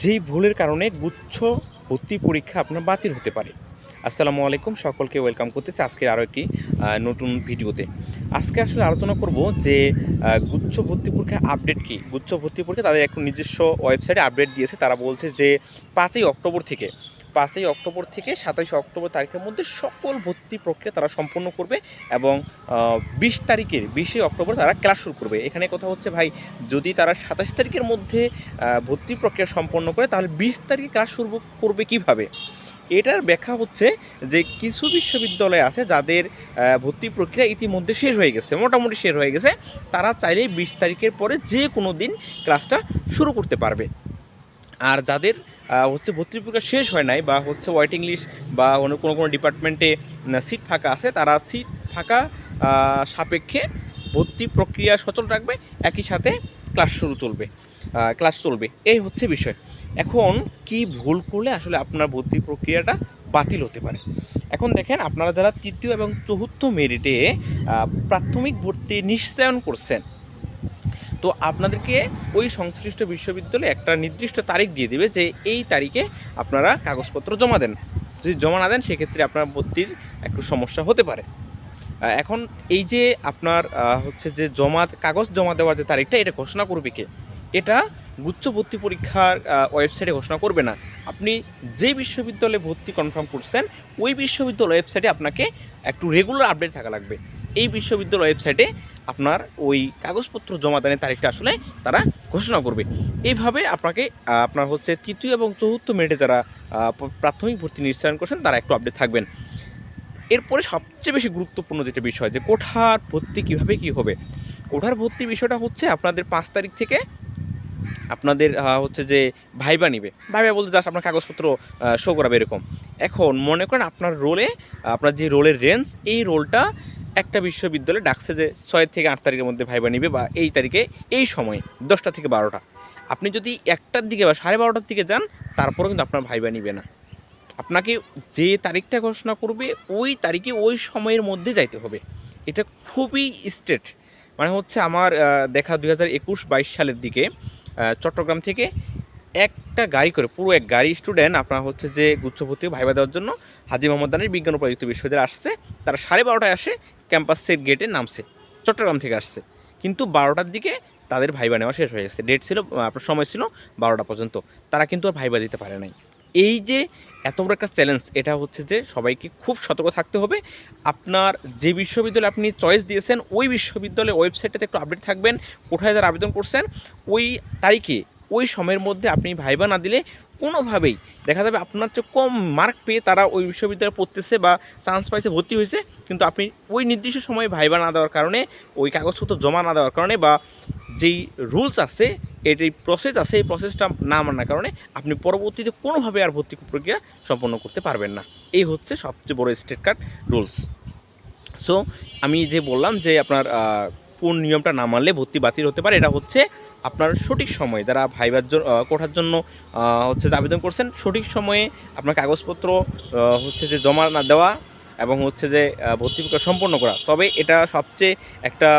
যেই ভুলের কারণে গুচ্ছ ভর্তি পরীক্ষা আপনার বাতিল হতে পারে। আসসালামু আলাইকুম, সকলকে ওয়েলকাম করতেছি আজকের আরও একটি নতুন ভিডিওতে। আজকে আসলে আলোচনা করব যে গুচ্ছ ভর্তি পরীক্ষার আপডেট কী? গুচ্ছ ভর্তি পরীক্ষা তাদের একটা নিজস্ব ওয়েবসাইটে আপডেট দিয়েছে। তারা বলছে যে, পাঁচই অক্টোবর থেকে পাঁচই অক্টোবর থেকে সাতাশে অক্টোবর তারিখের মধ্যে সকল ভর্তি প্রক্রিয়া তারা সম্পন্ন করবে এবং বিশ তারিখের, বিশে অক্টোবর তারা ক্লাস শুরু করবে। এখানে কথা হচ্ছে ভাই, যদি তারা সাতাশ তারিখের মধ্যে ভর্তি প্রক্রিয়া সম্পন্ন করে, তাহলে বিশ তারিখে ক্লাস শুরু করবে কীভাবে? এটার ব্যাখ্যা হচ্ছে যে কিছু বিশ্ববিদ্যালয় আছে যাদের ভর্তি প্রক্রিয়া ইতিমধ্যে শেষ হয়ে গেছে, মোটামুটি শেষ হয়ে গেছে। তারা চাইলেই বিশ তারিখের পরে যে কোনো দিন ক্লাসটা শুরু করতে পারবে। আর যাদের হচ্ছে ভর্তি প্রক্রিয়া শেষ হয় নাই বা হচ্ছে ওয়েটিং লিস্ট বা অন্য কোনো কোনো ডিপার্টমেন্টে সিট ফাঁকা আছে, তারা সিট ফাঁকা সাপেক্ষে ভর্তি প্রক্রিয়া সচল রাখবে, একই সাথে ক্লাস শুরু চলবে ক্লাস চলবে। এই হচ্ছে বিষয়। এখন কি ভুল করলে আসলে আপনার ভর্তি প্রক্রিয়াটা বাতিল হতে পারে? এখন দেখেন আপনারা যারা তৃতীয় এবং চতুর্থ মেরিটে প্রাথমিক ভর্তি নিশ্চয়ন করছেন তো আপনাদেরকে ওই সংশ্লিষ্ট বিশ্ববিদ্যালয়ে একটা নির্দিষ্ট তারিখ দিয়ে দিবে যে এই তারিখে আপনারা কাগজপত্র জমা দেন। যদি জমা না দেন, সেক্ষেত্রে আপনার ভর্তির একটু সমস্যা হতে পারে। এখন এই যে আপনার হচ্ছে যে জমা, কাগজ জমা দেওয়ার যে তারিখটা, এটা ঘোষণা করবে কে? এটা গুচ্ছ ভর্তি পরীক্ষার ওয়েবসাইটে ঘোষণা করবে না। আপনি যে বিশ্ববিদ্যালয়ে ভর্তি কনফার্ম করছেন, ওই বিশ্ববিদ্যালয় ওয়েবসাইটে আপনাকে একটু রেগুলার আপডেট থাকা লাগবে। এই বিশ্ববিদ্যালয় ওয়েবসাইটে আপনার ওই কাগজপত্র জমা দানের তারিখটা আসলে তারা ঘোষণা করবে। এইভাবে আপনাকে আপনার হচ্ছে তৃতীয় এবং চতুর্থ মিনিটে যারা প্রাথমিক ভর্তি নিশ্চয়ন করছেন, তারা একটু আপডেট থাকবেন। এরপরে সবচেয়ে বেশি গুরুত্বপূর্ণ যেটা বিষয়, যে কোঠার ভর্তি কীভাবে কী হবে? কোঠার ভর্তি বিষয়টা হচ্ছে আপনাদের পাঁচ তারিখ থেকে আপনাদের হচ্ছে যে ভাইবা নিবে। ভাইবা বলতে জাস্ট আপনার কাগজপত্র শো করাবে এরকম। এখন মনে করেন আপনার রোলে আপনার যে রোলের রেঞ্জ এই রোলটা একটা বিশ্ববিদ্যালয়ে ডাকছে যে ছয় থেকে আট তারিখের মধ্যে ভাইবা নিবে বা এই তারিখে, এই সময়ে, দশটা থেকে বারোটা। আপনি যদি একটার দিকে বা সাড়ে বারোটার দিকে যান, তারপরেও কিন্তু আপনার ভাইবা নিবে না। আপনাকে যে তারিখটা ঘোষণা করবে, ওই তারিখে, ওই সময়ের মধ্যে যাইতে হবে। এটা খুবই স্ট্রেট। মানে হচ্ছে আমার দেখা দুই হাজার একুশ বাইশ সালের দিকে চট্টগ্রাম থেকে একটা গাড়ি করে, পুরো এক গাড়ি স্টুডেন্ট আপনার হচ্ছে যে গুচ্ছভর্তি ভাইবা দেওয়ার জন্য হাজি মোহাম্মদ দানের বিজ্ঞান ও প্রযুক্তি বিশ্ববিদ্যালয়ে আসছে। তারা সাড়ে বারোটায় আসে ক্যাম্পাসের গেটে নামছে, চট্টগ্রাম থেকে আসছে। কিন্তু বারোটার দিকে তাদের ভাইবা নেওয়া শেষ হয়ে গেছে। ডেট ছিল আপনার সময় ছিল বারোটা পর্যন্ত। তারা কিন্তু আর ভাইবা দিতে পারে নাই। এই যে এত বড় একটা চ্যালেঞ্জ এটা হচ্ছে যে সবাইকে খুব সতর্ক থাকতে হবে। আপনার যে বিশ্ববিদ্যালয়ে আপনি চয়েস দিয়েছেন, ওই বিশ্ববিদ্যালয়ের ওয়েবসাইটটাতে একটু আপডেট থাকবেন। কোথায় যারা আবেদন করছেন, ওই তারিখে ওই সময়ের মধ্যে আপনি ভাইবা না দিলে কোনোভাবেই দেখা যাবে আপনার চেয়ে কম মার্ক পেয়ে তারা ওই বিশ্ববিদ্যালয়ে পড়তেছে বা চান্স পাইছে, ভর্তি হয়েছে। কিন্তু আপনি ওই নির্দিষ্ট সময়ে ভাইবা না দেওয়ার কারণে, ওই কাগজপত্র জমা না দেওয়ার কারণে বা যেই রুলস আছে এর এই প্রসেস আছে, এই প্রসেসটা না মানার কারণে আপনি পরবর্তীতে কোনোভাবে আর ভর্তি প্রক্রিয়া সম্পন্ন করতে পারবেন না। এই হচ্ছে সবচেয়ে বড় স্টেট কার্ড রুলস সো আমি যে বললাম যে আপনার কোন নিয়মটা না মানলে ভর্তি বাতিল হতে পারে, এটা হচ্ছে আপনার সঠিক সময়ে যারা ভাইবার জন্য কোঠার জন্য হচ্ছে যে আবেদন করছেন, সঠিক সময়ে আপনার কাগজপত্র হচ্ছে যে জমা না দেওয়া এবং হচ্ছে যে ভর্তি প্রক্রিয়া সম্পন্ন করা। তবে এটা সবচেয়ে একটা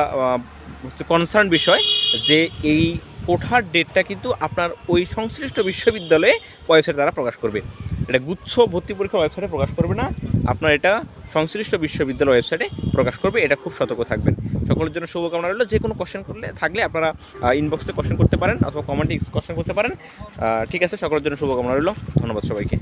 হচ্ছে কনসার্ন বিষয় যে এই কোঠার ডেটটা কিন্তু আপনার ওই সংশ্লিষ্ট বিশ্ববিদ্যালয়ে ওয়েবসাইট দ্বারা প্রকাশ করবে। এটা গুচ্ছ ভর্তি পরীক্ষা ওয়েবসাইটে প্রকাশ করবে না, আপনার এটা সংশ্লিষ্ট বিশ্ববিদ্যালয় ওয়েবসাইটে প্রকাশ করবে, এটা খুব সতর্ক থাকবেন। সকলের জন্য শুভকামনা রইল। যে কোনো কোশ্চেন করলে, থাকলে আপনারা ইনবক্সে কোশ্চেন করতে পারেন অথবা কমেন্টে কোশ্চেন করতে পারেন। ঠিক আছে, সকলের জন্য শুভকামনা রইল। ধন্যবাদ সবাইকে।